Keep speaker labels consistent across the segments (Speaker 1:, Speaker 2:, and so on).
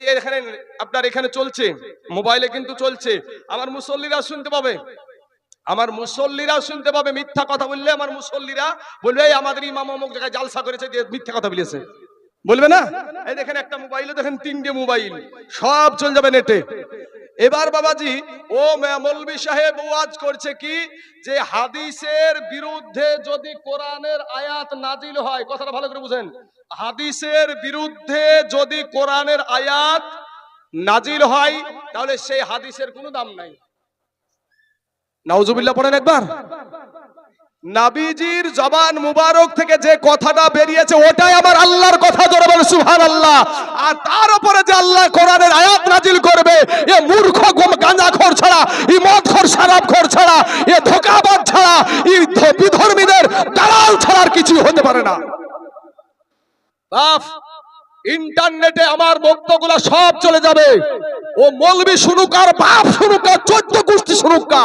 Speaker 1: এখানে আপনার এখানে চলছে, মোবাইলে কিন্তু চলছে। আমার মুসল্লিরা শুনতে পাবে। আমার মুসল্লিরা শুনতে পাবে, মিথ্যা কথা বললে আমার মুসল্লিরা বলবে আমাদের ইমাম অমুক জায়গায় জালসা করেছে মিথ্যা কথা বলেছে। বলবে না? এই দেখেন একটা মোবাইলে দেখেন তিনটে মোবাইল, সব চলে যাবে নেটে। এবার বাবাজি, ও মে- মৌলভী সাহেব ওয়াজ করছে কি? যে হাদিসের বিরুদ্ধে যদি কোরআনের আয়াত নাজিল হয়, কথাটা ভালো করে বুঝেন। হাদিসের বিরুদ্ধে যদি কোরআনের আয়াত নাজিল হয়, তাহলে সেই হাদিসের কোনো দাম নাই। নাউজুবিল্লাহ পড়েন একবার। নাবিজির জবান মুবারক থেকে যে কথাটা বেরিয়েছে, ওটাই আমার আল্লাহর কথা জোরে বলে সুবহান আল্লাহ আর তার উপরে যে আল্লাহ কোরআনের আয়াত নাজিল করবে, এ মূর্খ গাঁজা খর ছাড়া ই মদ খোর শরাব খোর ছাড়া, এ ধোকাবাজ ছাড়া ই বিধর্মীদের দালাল ছাড়া আর কিছু হতে পারে না। ইন্টারনেটে আমার বক্তগুলো সব চলে যাবে। ও মলবি শুনুকার বাপ শুনুকা চোদ্দ গোষ্ঠী শুনুকা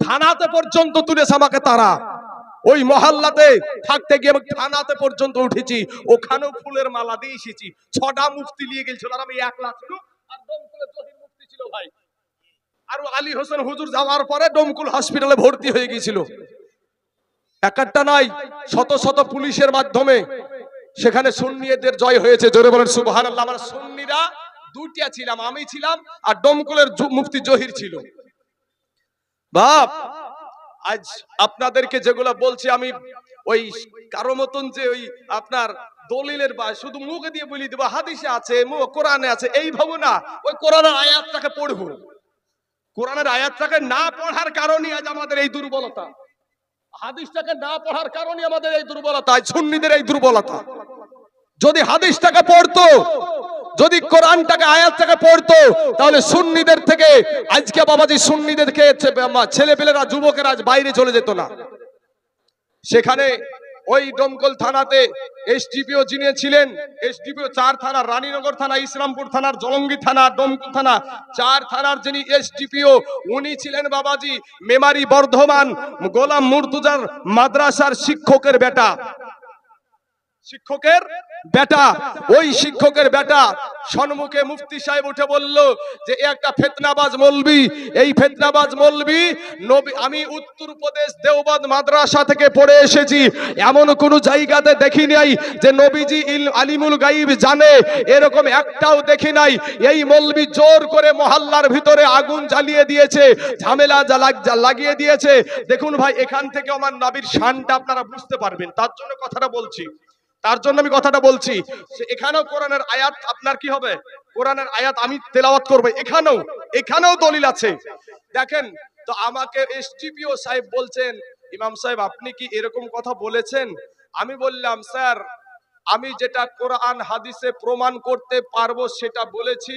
Speaker 1: থানাতে পর্যন্ত তুলেছে আমাকে তারা। ওই মহল্লাতে থাকতে গিয়ে আমি থানাতে পর্যন্ত উঠেছি। ওখানেও ফুলের মালা দিয়ে এসেছি। ছটা মুফতি নিয়ে গেছিল আর আমি একলা ছিল আর দমকুলের জহির মুফতি ছিল ভাই। আর আলী হোসেন হুজুর যাওয়ার পরে ডমকুল হসপিটালে ভর্তি হয়ে গিয়েছিল। একটা নয় শত শত পুলিশের মাধ্যমে সেখানে সুন্নিদের জয় হয়েছে। জোরে বলেন, সুবহানাল্লাহ। আমরা সুন্নিরা দুটিয়া ছিলাম, আমি ছিলাম আর ডমকুলের মুফতি জহির ছিল। বাপ, আজ আপনাদেরকে যেগুলো বলছি আমি ওই কারও মতন যে ওই আপনার দলিলের বা শুধু মুখে দিয়ে বলি দেবো, হাদিসে আছে কোরআনে আছে, এই ভাবো না, ওই কোরআনের আয়াতটাকে পড়ব। কোরআনের আয়াতটাকে না পড়ার কারণে আজ আমাদের এই দুর্বলতা। হাদিসটাকে না পড়ার কারণে আমাদের এই দুর্বলতা সুন্নিদের এই দুর্বলতা। যদি হাদিসটাকে পড়তো, যদি কোরআনটাকে, আয়াতটাকে পড়তো, তাহলে সুন্নিদের থেকে, আজকে বাবাজি সুন্নিদেরকে ছেলে পেলেরা যুবকেরা আজ বাইরে চলে যেত না। সেখানে ওই ডমকল থানাতে এসডিপিও যিনি ছিলেন, এসডিপিও চার থানার রানীনগর থানা, ইসলামপুর থানার জলঙ্গি থানা, ডমকল থানা, চার থানার যিনি এসডিপিও, উনি ছিলেন বাবাজি, মেমারি বর্ধমান গোলাম মুর্তুজার মাদ্রাসার শিক্ষকের বেটা। শিক্ষকের বেটা, ওই শিক্ষকের বেটা সম্মুখে মুফতি সাহেব উঠে বলল যে একটা ফেতনাবাজ মলবি, এই ফেতনাবাজ মলবি, নবী, আমি উত্তরপ্রদেশ দেওবাদ মাদ্রাসা থেকে পড়ে এসেছি। এমন কোন জায়গাতে দেখি নাই যে, নবীজি ইল- আলিমুল গাইব জানে, এরকম একটাও দেখি নাই। এই মলবি জোর করে মহল্লার ভিতরে আগুন জ্বালিয়ে দিয়েছে, ঝামেলা লাগিয়ে দিয়েছে। দেখুন ভাই, এখান থেকে আমার নবীর শানটা আপনারা বুঝতে পারবেন। তার জন্য কথাটা বলছি তার জন্য আমি কথাটা বলছি। এখানেও কোরআনের আয়াত, আপনার কি হবে? কোরআনের আয়াত আমি তেলাওয়াত করব। এখানেও এখানেও দলিল আছে। দেখেন, তো আমাকে এসটিপিও সাহেব বলছেন, ইমাম সাহেব, আপনি কি এরকম কথা বলেছেন? আমি বললাম, স্যার, আমি যেটা কোরআন হাদিসে প্রমাণ করতে পারব সেটা বলেছি।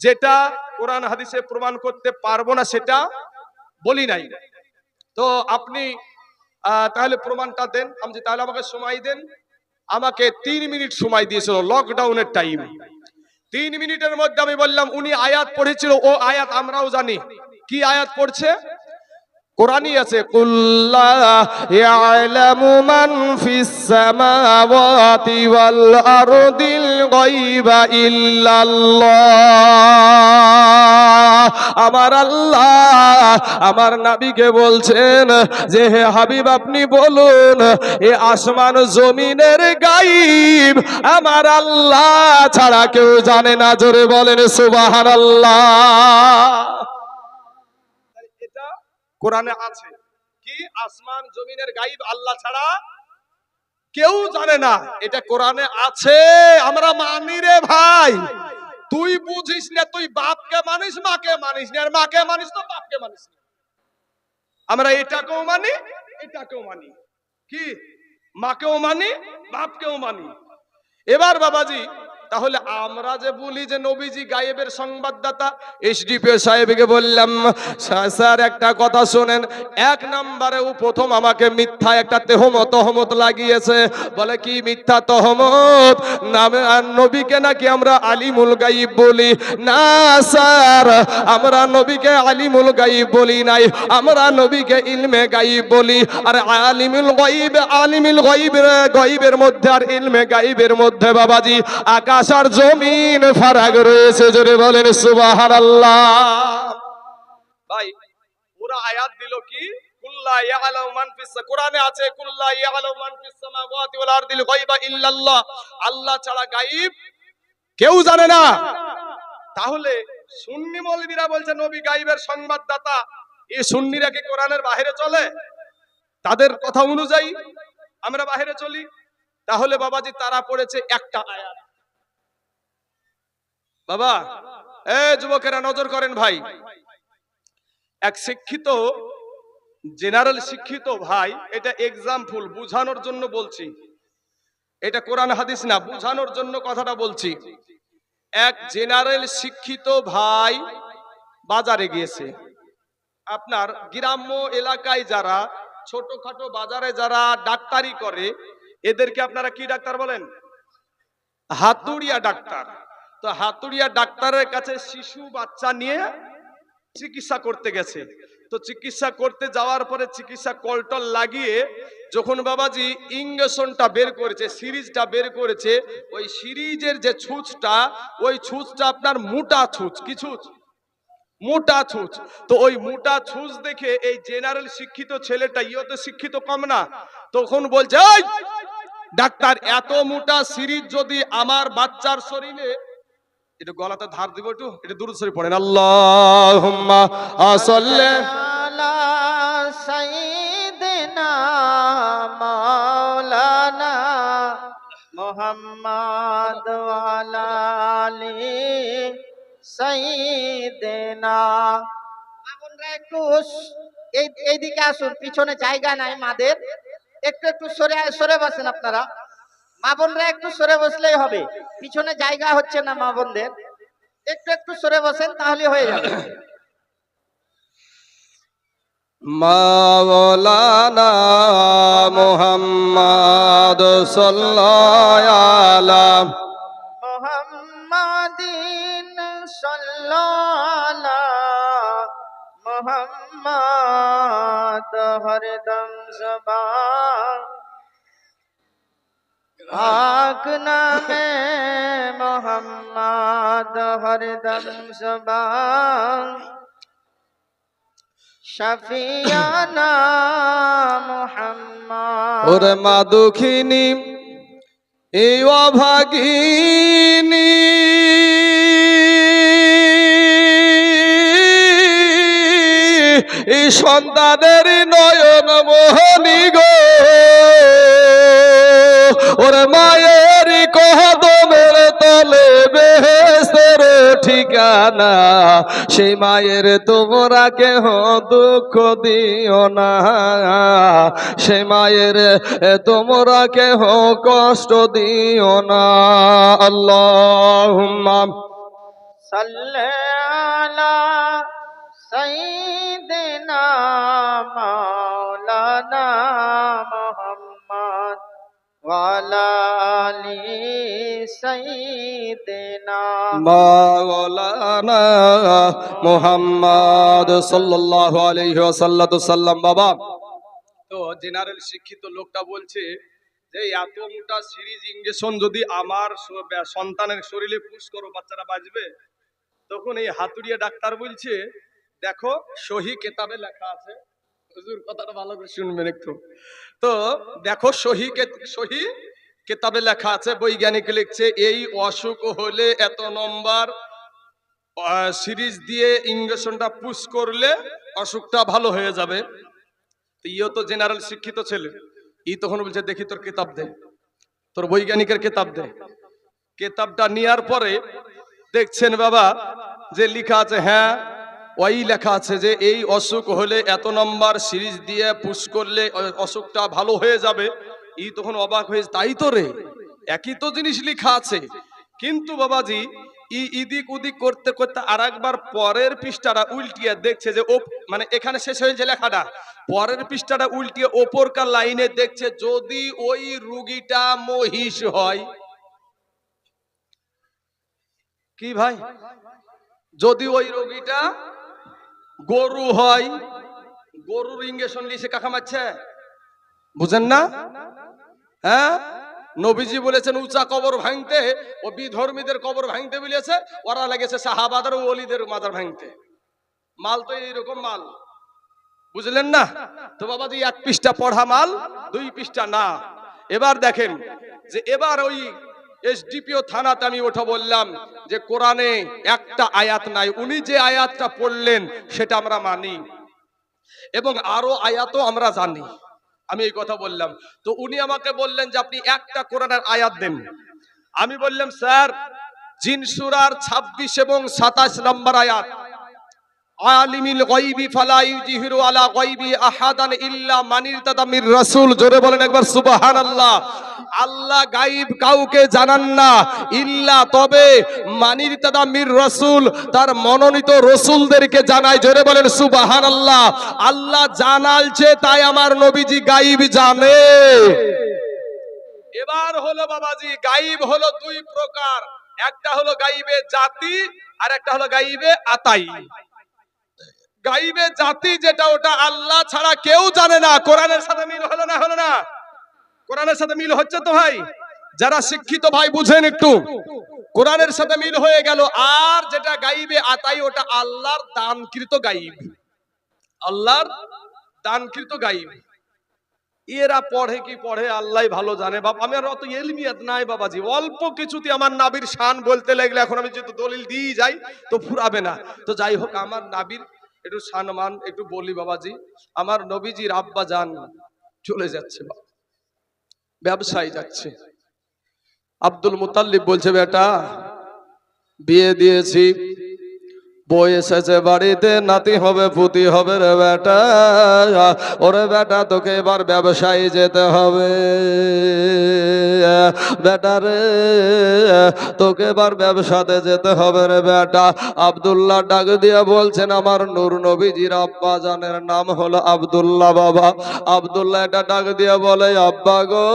Speaker 1: যেটা কোরআন হাদিসে প্রমাণ করতে পারব না সেটা বলি নাই। তো আপনি তাহলে প্রমাণটা দেন। আমি তাহলে আমাকে সময় দেন। আমাকে তিন মিনিট সময় দিয়েছিল লকডাউনের টাইম তিন মিনিটের মধ্যে আমি বললাম, উনি আয়াত পড়েছিল, ও আয়াত আমরাও জানি। কি আয়াত পড়ছে? কোরআনই আছে ইল্লাল্লাহ। আমার আল্লাহ আমার নাবিকে বলছেন যে, হে হাবিব, আপনি বলুন, এ আসমান জমিনের গাইব আমার আল্লাহ ছাড়া কেউ জানে না। জোরে বলেন, সুবহানাল্লাহ। কোরআনে আছে, কি আসমান জমিনের গাইব আল্লাহ ছাড়া কেউ জানে না। এটা কোরআনে আছে। আমরা মানি রে ভাই। তুই বুঝিস না, তুই বাপকে মানিস, মাকে মানিস না। আর মাকে মানিস তো বাপকে মানিস না। আমরা এটাকেও মানি এটাকেও মানি। কি? মাকেও মানি, বাপকেও মানি। এবার বাবাজি তাহলে আমরা যে বলি যে নবীজি গায়েবের সংবাদদাতা এসডিপিও সাহেবকে বললাম "স্যার, একটা কথা শোনেন এক নম্বরে ও প্রথম আমাকে মিথ্যা একটা তেহমত তহমত লাগিয়েছে। বলে কি মিথ্যা তহমত? নামে আর নবীকে নাকি আমরা আলিমুল গাইব বলি? না স্যার আমরা নবীকে আলিমুল গাইব বলি নাই আমরা নবীকে ইলমে গাইব বলি। আর আলিমুল গাইব আলিমুল গাইবের গাইবের মধ্যে আর ইলমে গাইবের মধ্যে বাবাজি আকাশ আর জমিন ফারাক রয়েছে, জোরে বলেন সুবাহান আল্লাহ ভাই পুরা আয়াত দিল কি? কোরআনে আছে, কুল্লা আল্লাহ ছাড়া কেউ জানে না। তাহলে বলছে, নবী সংবাদদাতা সুন্নিরা কি চলে? তাদের কথা অনুযায়ী আমরা বাইরে চলি। তাহলে বাবাজি, তারা পড়েছে একটা আয়াত। বাবা, এ যুবকেরা নজর করেন ভাই। এক শিক্ষিত, জেনারেল শিক্ষিত ভাই, এটা এক্সাম্পল বুঝানোর জন্য বলছি। এটা কোরআন হাদিস না, বুঝানোর জন্য কথাটা বলছি। এক জেনারেল শিক্ষিত ভাই বাজারে গিয়েছে। আপনার গ্রাম্য এলাকায় যারা, ছোটখাটো বাজারে যারা ডাক্তারি করে, এদেরকে আপনারা কি ডাক্তার বলেন? হাতুড়িয়া ডাক্তার। তো হাতুড়িয়া ডাক্তারের কাছে শিশু বাচ্চা নিয়ে চিকিৎসা করতে গেছে। তো চিকিৎসা করতে যাওয়ার পরে চিকিৎসা কলটল লাগিয়ে যখন বাবাজি ইঞ্জেকশনটা বের করেছে, সিরিজটা বের করেছে, ওই সিরিজের যে ছুঁচটা, ওই ছুঁচটা আপনার মোটা ছুঁচ, কি ছুঁচ? মোটা ছুঁচ। তো ওই মোটা ছুঁচ দেখে এই জেনারেল শিক্ষিত ছেলেটা ইয়ে তো শিক্ষিত কম না। তখন বলছে ডাক্তার, এত মোটা সিরিজ যদি আমার বাচ্চার শরীরে একটু গলাতে ধার দিব একটু? একটু দূর সরে পড়েন। আল্লাহ
Speaker 2: আসলে মোহাম্মদ আলী সাইদেনা একটু এই এইদিকে আসুন, পিছনে জায়গা নাই মাদের। একটু একটু সরে সরে বসেন আপনারা। মা বোনরা একটু সরে বসলেই হবে। পিছনে জায়গা হচ্ছে না মা বোনদের। একটু একটু সরে বসেন তাহলে হয়ে যাবে।
Speaker 1: মাওলানা মুহাম্মদ সাল্লাল্লাহু
Speaker 2: মোহাম্মদিন সাল্লাল্লাহ মোহাম্মদ হরদম জবান। আক নামে মোহাম্মদ হরদম মোহাম্মদ
Speaker 1: ওরে মা দুঃখিনী এই অভাগিনী সন্তানের নয়ন মোহনী গো না সেই মায়ের তোমরা কেহ দুঃখ দিও না। সে মায়ের তোমরা কেহ কষ্ট দিও না। আল্লাহ
Speaker 2: সাল্লালা সাইদিনা মাওলানা وعلى آل سيدنا
Speaker 1: মাওলানা মুহাম্মদ সাল্লাল্লাহু আলাইহি ওয়াসাল্লাম বাবা তো জেনারেল শিক্ষিত লোকটা বলছে যে এত মোটা সিরিজ ইঞ্জেকশন যদি আমার স- বে- সন্তানের শরীরে পুশ করো বাচ্চারা বাঁচবে তখন এই হাতুড়িয়া ডাক্তার বলছে দেখো সহি কেতাবে লেখা আছে হুজুর কথাটা ভালো করে শুনবেন একটু তো দেখো সহি সহি কেতাবে লেখা আছে, বৈজ্ঞানিক লিখছে, এই অসুখ হলে এত নম্বর সিরিজ দিয়ে ইঞ্জেকশনটা পুশ করলে অসুখটা ভালো হয়ে যাবে। তো ইও তো জেনারেল শিক্ষিত ছেলে, ই তখন বলছে, দেখি তোর কেতাব দে, তোর বৈজ্ঞানিকের কেতাব দে। কেতাবটা নেওয়ার পরে দেখছেন বাবা যে লেখা আছে হ্যাঁ ওই লেখা আছে যে, এই অসুখ হলে এত নম্বর সিরিজ দিয়ে পুশ করলে অসুখটা ভালো হয়ে যাবে। ই তখন অবাক হয়ে, তাই তো রে, একই তো জিনিস লেখা আছে। কিন্তু বাবাজি, ই ইদিক উদিক করতে করতে আর একবার পরের পৃষ্ঠাটা উল্টিয়ে দেখছে যে ও মানে এখানে শেষ হয়েছে লেখাটা। পরের পৃষ্ঠাটা উল্টিয়ে ওপরকার লাইনে দেখছে, যদি ওই রুগীটা মহিষ হয়। কি ভাই? যদি ওই রোগীটা গরু হয়, গরুর ইঞ্জেকশন লিসে কাকা মারছে। বুঝেন না? হ্যাঁ? নবীজি বলেছেন, উঁচা কবর ভাঙতে, ও বিধর্মীদের কবর ভাঙতে বলেছে, ওরা লেগেছে সাহাবাদের অলিদের মাজার ভাঙতে। মাল তো এইরকম মাল। বুঝলেন না? তো বাবাজি, এক পৃষ্ঠা পড়া মাল, দুই পৃষ্ঠা না। এবার দেখেন যে এবার ওই এসডিপিও থানাতে আমি ওঠা বললাম যে কোরআনে একটা আয়াত নাই। উনি যে আয়াতটা পড়লেন, সেটা আমরা মানি। এবং আরও আয়াতও আমরা জানি। আমি এই কথা বললাম। তো উনি আমাকে বললেন যে আপনি একটা কোরআনের আয়াত দেন। আমি বললাম, স্যার, জিন সুরার 26 এবং 27 নম্বর আয়াত। আলিমিল গায়বি ফালা ইউজিহিরু আলা গায়বি আহাদান ইল্লা মান ইরতাদা মির রাসূল। জোরে বলেন একবার, সুবহানাল্লাহ। আল্লাহ গায়ব কাউকে জানান না। ইল্লা তবে মানির তাদা মির রাসূল, তার মনোনীত রসুলদেরকে জানায় জোরে বলেন সুবহানাল্লাহ। আল্লাহ আল্লাহ জানালছে তাই আমার নবীজি গায়ব জানে। এবার হলো বাবাজি, গাইব হলো দুই প্রকার। একটা হলো গাইবে জাতি, আর একটা হলো গাইবে আতাই। গাইবে জাতি যেটা, ওটা আল্লাহ ছাড়া কেউ জানে না। কোরআনের সাথে মিল হলো না হলো না? কোরআনের সাথে মিল হচ্ছে তো ভাই? যারা শিক্ষিত ভাই, বুঝেন একটু। কোরআনের সাথে মিল হয়ে গেল, আর যেটা গাইবে আতাই, ওটা আল্লাহর দানকৃত গাইব। আল্লাহর দানকৃত গাইব। এরা পড়ে কি পড়ে, আল্লাহ ভালো জানে। বাপ, আমি আর অত এলমিয়াত নাই বাবাজি। অল্প কিছুতে আমার নাবির শান বলতে লাগলে এখন আমি যেহেতু দলিল দিয়ে যাই, তো ফুরাবে না। তো যাই হোক, আমার নাবির একটু সম্মান একটু বলি বাবাজি। আমার নবীজির আব্বা যান চলে যাচ্ছে বাবা। ব্যবসায় যাচ্ছে। আব্দুল মুতাল্লিব বলছে বেটা বিয়ে দিয়েছি বই এসেছে বাড়িতে, নাতি হবে, পুতি হবে রে বেটা। ওরে বেটা, তোকে এবার ব্যবসায়ী যেতে হবে। বেটা রে, তোকে এবার ব্যবসাতে যেতে হবে রে বেটা। আব্দুল্লাহ ডাক দিয়ে বলছেন, আমার নূর নবীজির আব্বা জানের নাম হলো আব্দুল্লাহ বাবা। আব্দুল্লাহ এটা ডাক দিয়ে বলে, আব্বা গো,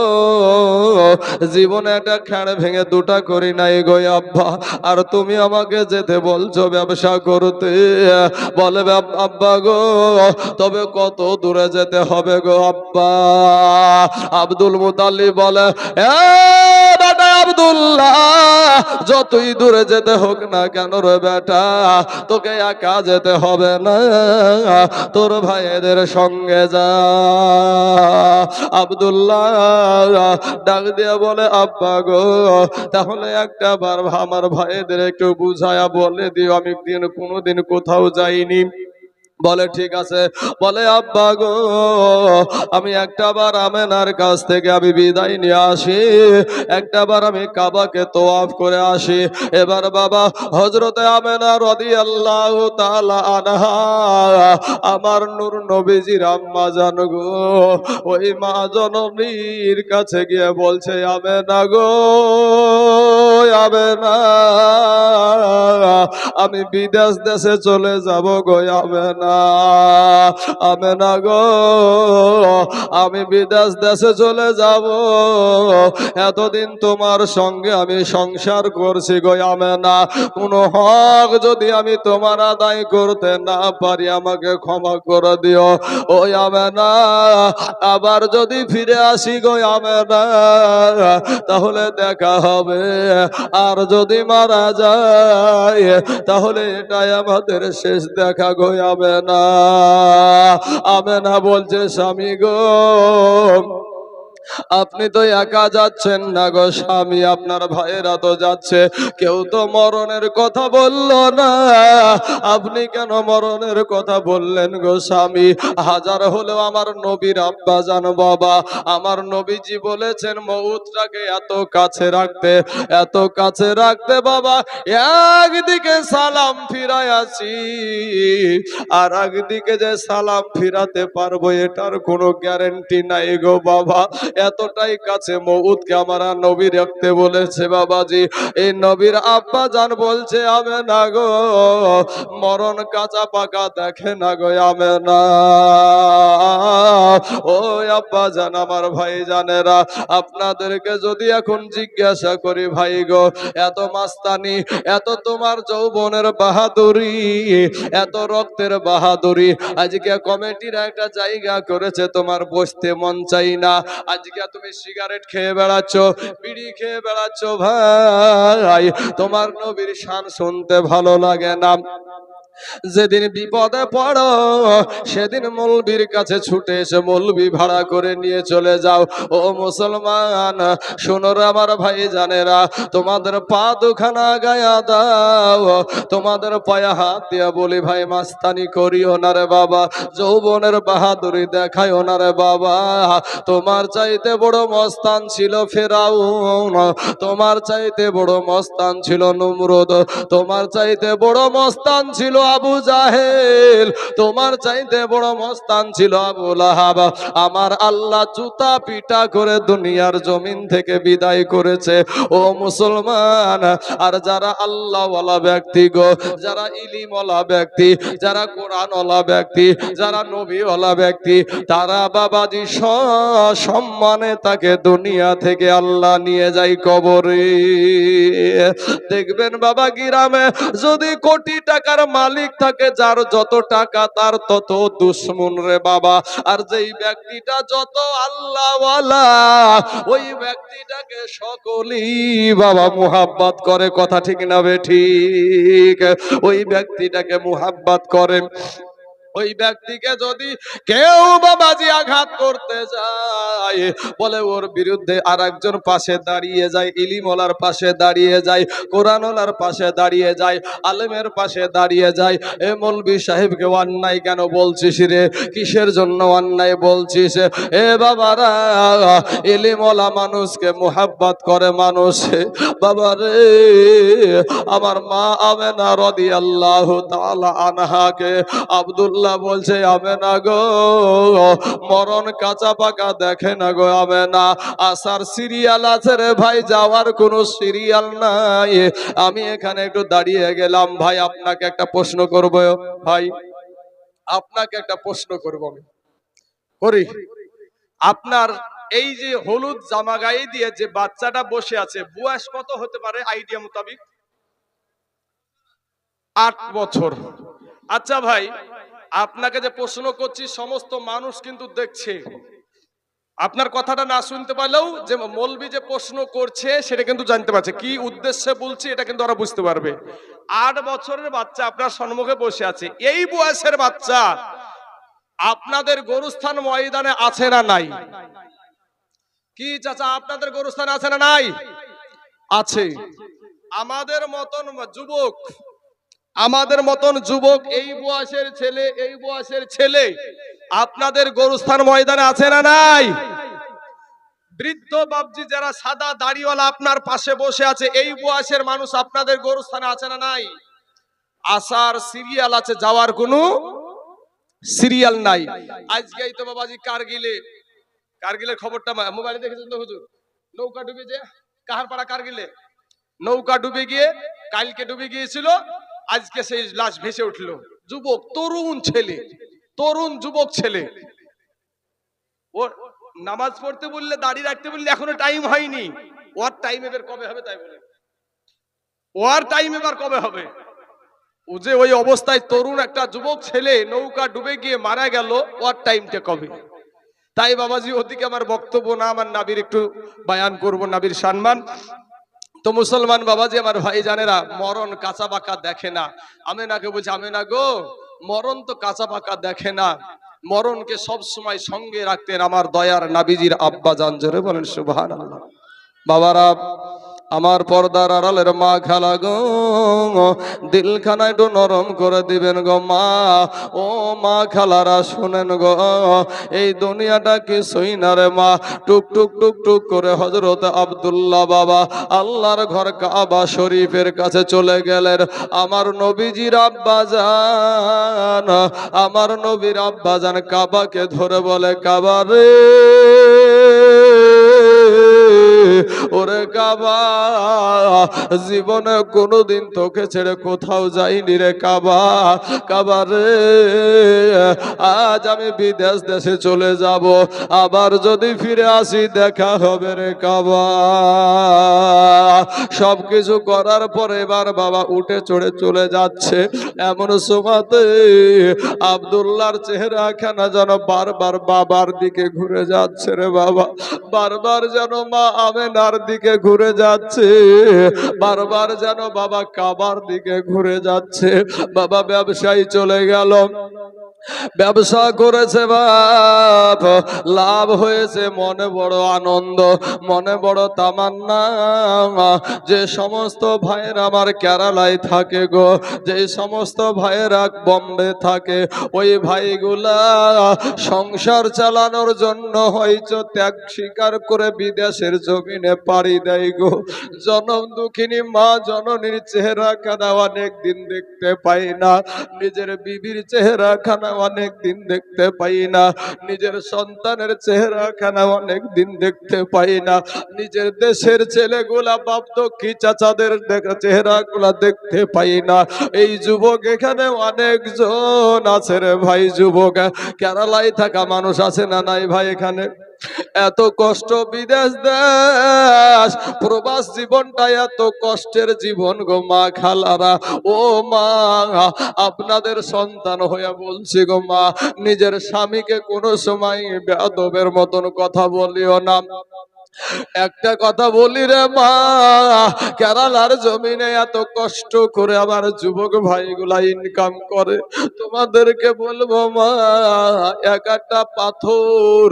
Speaker 1: জীবনে একটা খেড় ভেঙে দুটা করি নাই গো আব্বা। আর তুমি আমাকে যেতে বলছো ব্যবসা করতে। বলে বাব- আব্বা গো, তবে কত দূরে যেতে হবে গো আব্বা? আব্দুল মুতাল্লি বলে আব্দুল্লাহ, যতই দূরে যেতে হোক না কেন রে বেটা, তোকে একা যেতে হবে না, তোর ভাইয়েদের সঙ্গে যা। আব্দুল্লাহ ডাক দিয়ে বলে, আব্বা গো, তাহলে একটা বার আমার ভাইদের একটু বুঝায়া বলে দিও, আমি দিন কোনোদিন কোথাও যাইনি। বলে, ঠিক আছে। বলে, আব্বা গো, আমি একটা বার আমেনার কাছ থেকে আমি বিদায় নিয়ে আসি। একটা বার আমি কাবাকে তোয়াফ করে আসি। এবার বাবা হজরতে আমেনা রদি আল্লাহ আনহা, আমার নূর নবীজির আম্মা জান গো, ওই মা জননীর কাছে গিয়ে বলছে, আমেনা গো আমেনা আমি বিদেশ দেশে চলে যাব গো যাবে না আমি না গো, আমি বিদেশ দেশে চলে যাব। এতদিন তোমার সঙ্গে আমি সংসার করছি গো আমেনা। কোন হক যদি আমি তোমার আদায় করতে না পারি, আমাকে ক্ষমা করে দিও। ও ওই আমেনা, আবার যদি ফিরে আসি গো আমেনা, তাহলে দেখা হবে। আর যদি মারা যায়, তাহলে এটাই আমাদের শেষ দেখা গো আমেনা। আমেনা বলছে, স্বামী গো আপনি তো একা যাচ্ছেন না গো স্বামী, আপনার ভাইয়েরা তো যাচ্ছে। কেউ তো মরণের কথা বলল না। আপনি কেন মরণের কথা বললেন গো স্বামী? হাজার হলেও আমার নবীর আব্বা জান বাবা, আমার নবীজি বলেছেন মৌতটাকে এত কাছে রাখতে, এত কাছে রাখতে বাবা, একদিকে সালাম ফিরাই আছি আর একদিকে যে সালাম ফিরাতে পারব, এটার কোনো গ্যারেন্টি নাই গো বাবা। এতটাই কাছে মৌতকে আমার নবী রাখতে বলেছে বাবাজি। এই নবীর আব্বা জান বলছে আমি না গো, মরণ কাঁচা পাকা দেখে না গো আমি না ও আব্বা জান, আমার ভাই জানেরা আপনাদেরকে যদি এখন জিজ্ঞাসা করি, ভাই গো, এত মাস্তানি, এত তোমার যৌবনের বাহাদুরি, এত রক্তের বাহাদুরি, আজকে কমিটির একটা জায়গা করেছে, তোমার বসতে মন চাই না। আজ আজকে তুমি সিগারেট খেয়ে বেড়াচ্ছ, বিড়ি খেয়ে বেড়াচ্ছ, ভাই। তোমার নবীর শান শুনতে ভালো লাগে না। যেদিন বিপদে পড়ো, সেদিন মৌলবীর কাছে ছুটে এসে মৌলবি ভাড়া করে নিয়ে চলে যাও। ও মুসলমান, শোনো আমার ভাই জানেরা তোমাদের পা দুখানা গায়া দাও। তোমাদের পায়ে হাত দিয়া বলি, ভাই, মাস্তানি করিও না রে বাবা, যৌবনের বাহাদুরি দেখায় না রে বাবা। তোমার চাইতে বড় মস্তান ছিল ফেরাউন, তোমার চাইতে বড় মস্তান ছিল নমরুদ, তোমার চাইতে বড় মস্তান ছিল আবু জাহেল। তোমার চাইতে বড় মস্তান ছিল আবু লাহাব। আমার আল্লাহ জুতা পিটা করে দুনিয়ার জমিন থেকে বিদায় করেছে। ও মুসলমান, আর যারা আল্লাহওয়ালা ব্যক্তি গো, যারা ইলিমওয়ালা ব্যক্তি, যারা কোরআনওয়ালা ব্যক্তি, যারা নবীওয়ালা ব্যক্তি, তারা বাবাজি সম্মানে তাকে দুনিয়া থেকে আল্লাহ নিয়ে যাই কবরে। দেখবেন বাবা গিরামে, যদি কোটি টাকার মালিক থাকে যার যত টাকা, তার তত দুশ্মন রে বাবা। আর যেই ব্যক্তিটা যত আল্লাহওয়ালা, ওই ব্যক্তিটাকে সকলেই বাবা মুহাব্বাত করে। কথা ঠিক না বে ঠিক? ওই ব্যক্তিটাকে মুহাব্বাত করে। ওই ব্যক্তিকে যদি কেউ বাবাজি আঘাত করতে যায়, বলে ওর বিরুদ্ধে আর একজন পাশে দাঁড়িয়ে যায় ইলিমলার পাশে দাঁড়িয়ে যায় কোরআনলার পাশে দাঁড়িয়ে যায়, আলেমের পাশে দাঁড়িয়ে যায়, এ মৌলবি সাহেবকে অন্যায় কেন বলছিস রে? কিসের জন্য অন্যায় বলছিস? এ বাবারা ইলিমলা মানুষকে মোহাব্বত করে মানুষ বাবা রে আমার মা আমেনা রদি আল্লাহ আনহাকে, আব্দুল্লাহ বলছে আমেনা গো, মরণ কাঁচা পাকা দেখে না গো আমেনা আসার সিরিয়াল আছে রে ভাই, যাওয়ার কোনো সিরিয়াল নাই। আমি এখানে একটু দাঁড়িয়ে গেলাম, ভাই, আপনাকে একটা প্রশ্ন করব, ভাই। আপনাকে একটা প্রশ্ন করব আমি। করি। আপনার এই যে হলুদ জামা গায়ে দিয়ে যে বাচ্চাটা বসে আছে, বয়স কত হতে পারে আইডিয়া মোতাবিক? আট বছর। আচ্ছা ভাই আপনাকে যে প্রশ্ন করছি, সমস্ত মানুষ কিন্তু দেখছে। আপনার কথাটা না শুনতে পারলেও যে মৌলবি যে প্রশ্ন করছে, সেটা কিন্তু জানতে পারছে। কি উদ্দেশ্যে বলছি, এটা কিন্তু ওরা বুঝতে পারবে। আট বছরের বাচ্চা আপনার সম্মুখে বসে আছে। এই বয়সের বাচ্চা আপনাদের গরুস্থান ময়দানে আছে না নাই? কি চাচা, আপনাদের গরুস্থান আছে না নাই? আছে। আমাদের মতন যুবক আমাদের মতন যুবক এই বয়সের ছেলে, এই বয়সের ছেলে, আপনাদের গরুস্থান ময়দানে আছে না নাই? বৃদ্ধ বাবজি যারা সাদা দাড়িওয়ালা আপনার পাশে বসে আছে, এই বয়সের মানুষ আপনাদের গরুস্থানে আছে না নাই? আসার সিরিয়াল আছে, যাওয়ার কোনো সিরিয়াল নাই। আজকেই তো বাবাজি কারগিলে, কারগিলের খবরটা মোবাইলে দেখেছেন তো হুজুর? নৌকা ডুবে যে কাহার পাড়া কারগিলে? নৌকা ডুবে গিয়ে, কালকে ডুবে গিয়েছিল আজকে সেই লাশ ভেসে উঠল। যুবক, তরুণ ছেলে, তরুণ যুবক ছেলে। ও নামাজ পড়তে বললে, দাড়ি রাখতে বললে এখনও টাইম হয়নি। ওর টাইম এবার কবে হবে তাই বলে। ওর টাইম এবার কবে হবে? ও যে ওই অবস্থায় তরুণ একটা যুবক ছেলে নৌকা ডুবে গিয়ে মারা গেল, ওর টাইমটা কবে? তাই বাবাজি, ওদিকে আমার বক্তব্য না, আমার নাবির একটু বায়ান করব, নাবির সম্মান। তো মুসলমান বাবা যে আমার ভাই জানে না মরণ কাঁচা পাকা দেখে না। আমি নাকে বলছি, আমি না গো, মরণ তো কাঁচা পাকা দেখে না। মরণকে সব সময় সঙ্গে রাখতেন আমার দয়ার নাবিজির আব্বা জান জোরে বলেন সুবহানাল্লাহ। বাবারা আমার পর্দার আড়ালের মা খেলা গো দিলখানা একটু নরম করে দিবেন গো মা। ও মা খেলারা, শুনেন গো, এই দুনিয়াটা কিছুই না রে মা। টুক টুক টুক টুক করে হজরত আব্দুল্লাহ বাবা আল্লাহর ঘর কাবা শরীফের কাছে চলে গেলেন। আমার নবীজির আব্বা জান, আমার নবীর আব্বা জান কাবাকে ধরে বলে, কাবা রে। ওরে কাবা, জীবনে কোনোদিন তোকে ছেড়ে কোথাও যাইনি রে কাবা। কাবা রে, আজ আমি বিদেশ দেশে চলে যাব, আবার যদি ফিরে আসি দেখা হবে রে কাবা। সব কিছু করার পর এবার বাবা উঠে চড়ে চলে যাচ্ছে এমন সময়তে আবদুল্লাহর চেহারা খানা যেন বারবার বাবার দিকে ঘুরে যাচ্ছে রে বাবা। বারবার যেন মা আমেনার দিকে ঘুরে যাচ্ছে। বারবার যেন বাবা কাবার দিকে ঘুরে যাচ্ছে। বাবা ব্যবসায়ী চলে গেল। ব্যবসা করেছে বাপ। লাভ হয়েছে, মনে বড় আনন্দ, মনে বড় তামান্না। যে সমস্ত ভাইয়ের আমার কেরালায় থাকে গো, যে সমস্ত ভাইয়েরা বম্বে থাকে, ওই ভাইগুলা সংসার চালানোর জন্য হয়তো ত্যাগ স্বীকার করে বিদেশের জমিনে পাড়ি দেয় গো। জনম দুঃখিনী মা জননীর চেহারা খানা অনেক দিন দেখতে পাই না। নিজের বিবির চেহারা খানা অনেক দিন দেখতে পাই না। নিজের সন্তানের চেহারা খানা অনেক দিন দেখতে পাই না। নিজের দেশের ছেলেগুলা বাপ দক্ষি চাচাদের চেহারা গুলা দেখতে পাই না। এই যুবক এখানে অনেকজন আছে রে ভাই যুবক। কেরালায় থাকা মানুষ আছে না নাই ভাই এখানে? এত কষ্ট বিদেশ দেশ, প্রবাস জীবনটা এত কষ্টের জীবন গো মা খালারা। ও মা, আপনাদের সন্তান হইয়া বলছি গো মা, নিজের স্বামীকে কোনো সময় বেদবের মতন কথা বলিও না। একটা কথা বলি রে মা কেরালার জমিনে এত কষ্ট করে আমার যুবক ভাইগুলা ইনকাম করে। তোমাদেরকে বলব মা, এক একটা পাথর,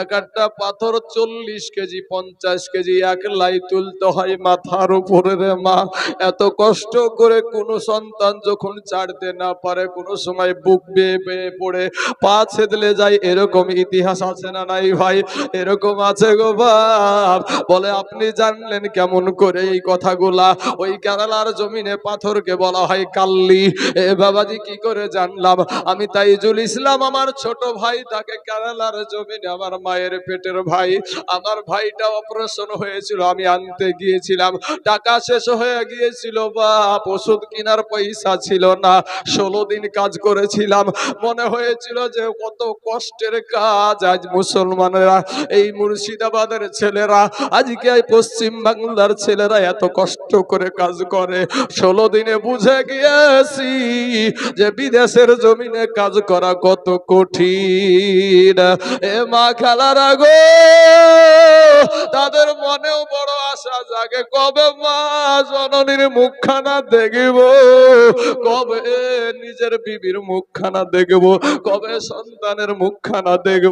Speaker 1: এক একটা পাথর চল্লিশ কেজি, পঞ্চাশ কেজি এক লাই তুলতে হয় মাথার উপরে রে মা। এত কষ্ট করে কোনো সন্তান যখন ছাড়তে না পারে, কোনো সময় বুক বেয়ে বেয়ে পড়ে, পা ছেদলে যায়, এরকম ইতিহাস আছে না নাই ভাই? এরকম আছে গো বাপ। বলে, আপনি জানলেন কেমন করে এই কথাগুলা ওই কেরালার জমিনে পাথরকে বলা হয় কাল্লি। এ বাবাজি কি করে জানলাম? আমি তাইজুল ইসলাম, আমার ছোট ভাই, তাকে কেরালার জমিনে আমার মায়ের পেটের ভাই। আমার ভাইটা অপারেশন হয়েছিল, আমি আনতে গিয়েছিলাম। টাকা শেষ হয়ে গিয়েছিল, বাপ। ওষুধ কেনার পয়সা ছিল না। ষোলো দিন কাজ করেছিলাম। মনে হয়েছিল যে কত কষ্টের কাজ আজ মুসলমানেরা, এই মুর্শিদাবাদের ছেলেরা, আজকে পশ্চিম বাংলার ছেলেরা এত কষ্ট করে কাজ করে। ষোলো দিনে বুঝে গিয়েছি যে বিদেশের জমিনে কাজ করা কত কঠিন। এ মা খেলার আগো তাদের মনেও বড় আশা জাগে, কবে মা জননীর মুখখানা দেখব? কবে নিজের বিবির মুখখানা দেখব? কবে সন্তানের মুখখানা দেখব?